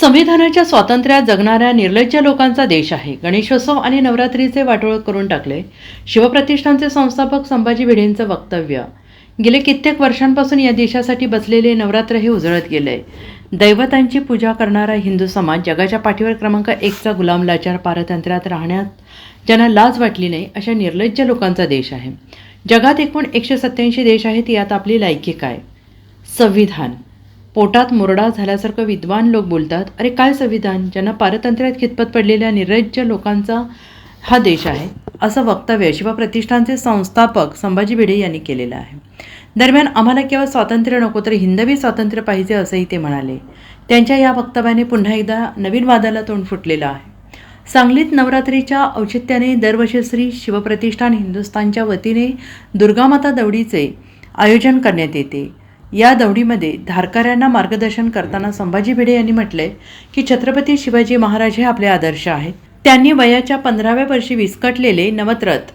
संविधानाच्या स्वातंत्र्यात जगणाऱ्या निर्लज्ज लोकांचा देश आहे. गणेशोत्सव आणि नवरात्रीचे वाटोळ करून टाकले. शिवप्रतिष्ठानचे संस्थापक संभाजी भिडेंचं वक्तव्य. गेले कित्येक वर्षांपासून या देशासाठी बसलेले नवरात्र हे उजळत गेले. दैवतांची पूजा करणारा हिंदू समाज जगाच्या पाठीवर क्रमांक एकचा गुलाम लाचार पारतंत्र्यात राहण्यात ज्यांना लाज वाटली नाही अशा निर्लज्ज लोकांचा देश आहे. जगात एकूण एकशे सत्याऐंशी देश आहेत यात आपली लायकी काय? संविधान. पोटात मुरडा झाल्यासारखं विद्वान लोक बोलतात अरे काय संविधान? ज्यांना पारतंत्र्यात खितपत पडलेल्या निर्लज्ज लोकांचा हा देश आहे. असं वक्तव्य शिवप्रतिष्ठानचे संस्थापक संभाजी भिडे यांनी केलेलं आहे. दरम्यान आम्हाला केवळ स्वातंत्र्य नको तर हिंदवी स्वातंत्र्य पाहिजे असंही ते म्हणाले. त्यांच्या या वक्तव्याने पुन्हा एकदा नवीन वादाला तोंड फुटलेलं आहे. सांगलीत नवरात्रीच्या औचित्याने दरवर्षी श्री शिवप्रतिष्ठान हिंदुस्थानच्या वतीने दुर्गामाता दौडीचे आयोजन करण्यात येते. या दौडीमध्ये धारकऱ्यांना मार्गदर्शन करताना संभाजी भिडे यांनी म्हटलंय की छत्रपती शिवाजी महाराज हे आपले आदर्श आहेत. त्यांनी वयाच्या पंधराव्या वर्षी विस्कटलेले नवत्रत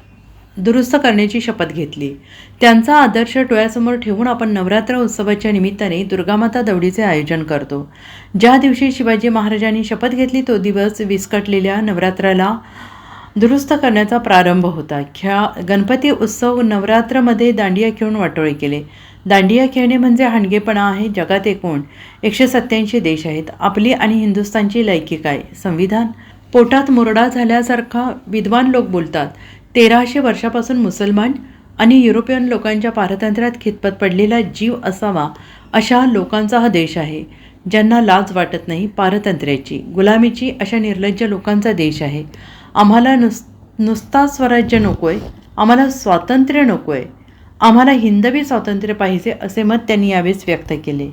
दुरुस्त करण्याची शपथ घेतली. त्यांचा आदर्श डोळ्यासमोर ठेवून आपण नवरात्र उत्सवाच्या निमित्ताने दुर्गामाता दौडीचे आयोजन करतो. ज्या दिवशी शिवाजी महाराजांनी शपथ घेतली तो दिवस विस्कटलेल्या नवरात्राला दुरुस्त करण्याचा प्रारंभ होता. खेळा गणपती उत्सव नवरात्रमध्ये दांडिया खेळून वाटोळे केले. दांडिया खेळणे म्हणजे हाणगेपणा आहे जगात एकूण एकशे सत्याऐंशी देश आहेत. आपली आणि हिंदुस्थानची लायकी काय? संविधान? पोटात मुरडा झाल्यासारखा विद्वान लोक बोलतात. तेराशे वर्षापासून मुसलमान आणि युरोपियन लोकांच्या पारतंत्र्यात खितपत पडलेला जीव असावा अशा लोकांचा हा देश आहे ज्यांना लाज वाटत नाही पारतंत्र्याची. गुलामीची अशा निर्लज्ज लोकांचा देश आहे. आम्हाला नुस नुसता स्वराज्य नको आहे आम्हाला स्वातंत्र्य नको आहे आम्हाला हिंदवी स्वातंत्र्य पाहिजे असे मत त्यांनी यावेळेस व्यक्त केले.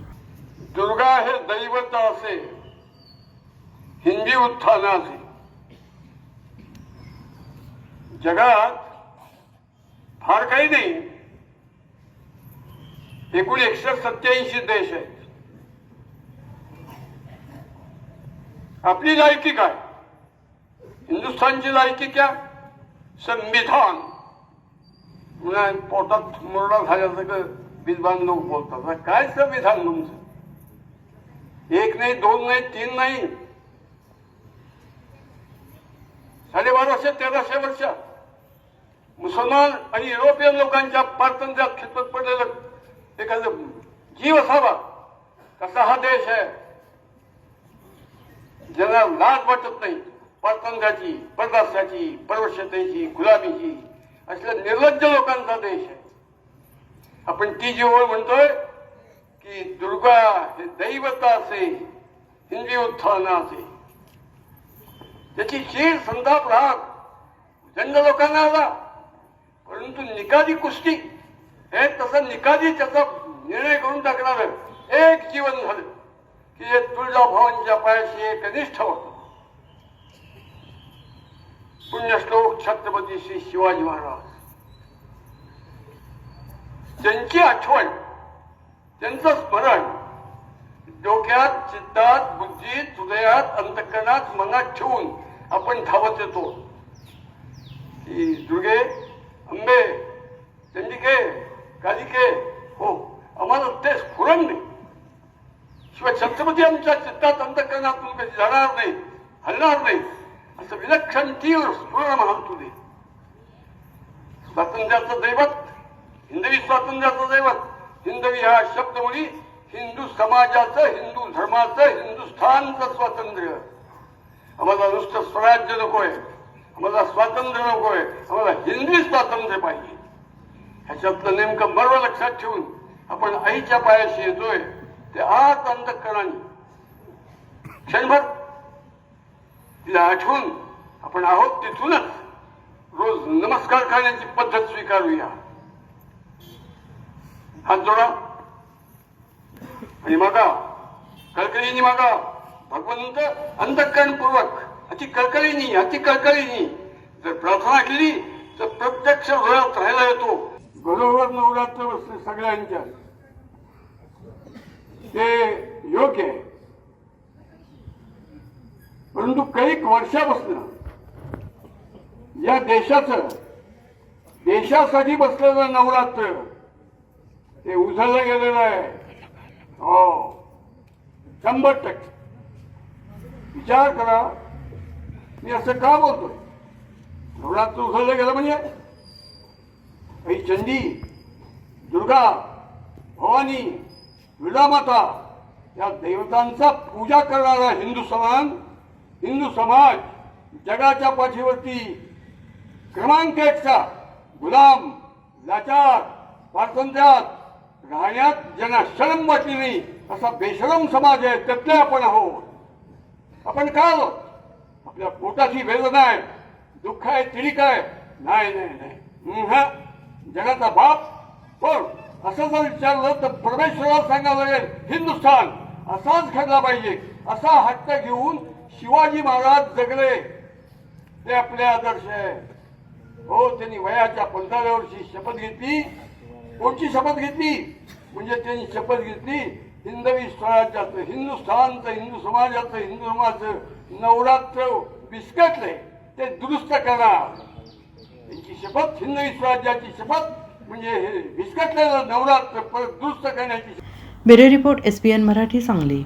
दुर्गा हे दैवत असे. हिंदी उत्थान जगात फार काही नाही. एकूण एकशे सत्याऐंशी देश आहेत. आपली लायकी काय? हिंदुस्थानची लायकी क्या? संविधान. पुन्हा पोटात मुरडा झाल्यासारखं विद्वान लोक बोलतात काय संविधान तुमचं? एक नाही दोन नाही तीन नाही. साडेबाराशे तेराशे वर्ष. मुसलमान आणि युरोपियन लोकांच्या पारतंत्र्यात खितपत पडलेलं एखादं जीव असावा कसा हा देश आहे. ज्यांना लाज वाटत नाही पारतंत्र्याची परदास्याची परवशतेची गुलामीची असल्या निर्लज्ज लोकांचा देश आहे. आपण ती जेव्हा म्हणतोय की दुर्गा हे दैवता असे हिंदी उत्थान असे. त्याची शीर संताप राग जंग लोकांना आला. परंतु निकादी कुस्ती हे तसं निकादी त्याचा निर्णय करून टाकणार एक जीवन झालं की हे तुळजाभवांच्या पायाशी एक कनिष्ठ होत. पुण्यश्लोक छत्रपती श्री शिवाजी महाराज त्यांची आठवण त्यांचं स्मरण डोक्यात चित्तात बुद्धीत हृदयात अंतकरणात मनात ठेवून आपण धावत येतो की दुर्गे अंबे चंडिके कालिके हो आम्हाला ते स्फुरण नाही शिवाय छत्रपती आमच्या चित्तात अंतकरणातून कधी जाणार नाही हलणार नाही असं विलक्षण तीव्र स्फुरण म्हणाल तुझे स्वातंत्र्याचं दैवत हिंदवी स्वातंत्र्याचं दैवत हिंदवी हा शब्द मुली हिंदू समाजाचं हिंदू धर्माचं हिंदुस्थानचं स्वातंत्र्य. आम्हाला नुसतं स्वराज्य नकोय. आम्हाला स्वातंत्र्य नकोय. आम्हाला हिंदवी स्वातंत्र्य पाहिजे. ह्याच्यातलं नेमकं मर्व लक्षात ठेवून आपण आईच्या पायाशी येतोय. ते आत अंधकरणाने क्षणभर तिला आठवून आपण आहोत तिथूनच. रोज नमस्कार करण्याची पद्धत स्वीकारूया. हात जोडा. आणि मागा. कळकळीनी मागा. भगवंत अंतकरणपूर्वक अति कळकळीनी अति कळकळीनी. जर प्रार्थना केली तर प्रत्यक्ष हृदयात राहायला येतो. बरोबर नवरात्र बसले सगळ्यांच्या. ते योग्य आहे. परंतु काही वर्षापासून या देशाचं देशासाठी बसलेलं नवरात्र ते उजळलं गेलेलं आहे. हो. शंभर टक्के. विचार करा. मी असं का बोलतोय? नवरात्र उजळलं गेलं म्हणजे? काही चंडी दुर्गा भवानी विडामाता या देवतांचा पूजा करणारा हिंदू समाज हिंदू समाज जगाच्या पाठीवरती क्रमांक एकचा गुलाम लाचार स्वातंत्र्यात राहण्यात ज्यांना शरम वाटली नाही असा बेशरम समाज आहे त्यातले आपण आहोत. आपण काय आहोत? आपल्या पोटाची वेदना आहे दुःख आहे तिडीक आहे. नाही नाही नाही. जगाचा बाप पण असं जर विचारलं तर परमेश्वराला सांगावं लागेल हिंदुस्थान असाच घडला पाहिजे. असा हट्ट घेऊन शिवाजी महाराज जगले ते आपले आदर्श आहे. हो त्यांनी वयाच्या पंधराव्या वर्षी शपथ घेतली. कोणची शपथ घेतली? म्हणजे त्यांनी शपथ घेतली हिंदवी स्वराज्याचं हिंदुस्थानचं हिंदू समाजाचं हिंदू समाजाचं नवरात्र बिस्कटले. ते दुरुस्त करा त्यांची शपथ हिंदवी स्वराज्याची शपथ म्हणजे हे बिस्कटलेलं नवरात्र परत दुरुस्त करण्याची bureau report S P N Marathi Sangli.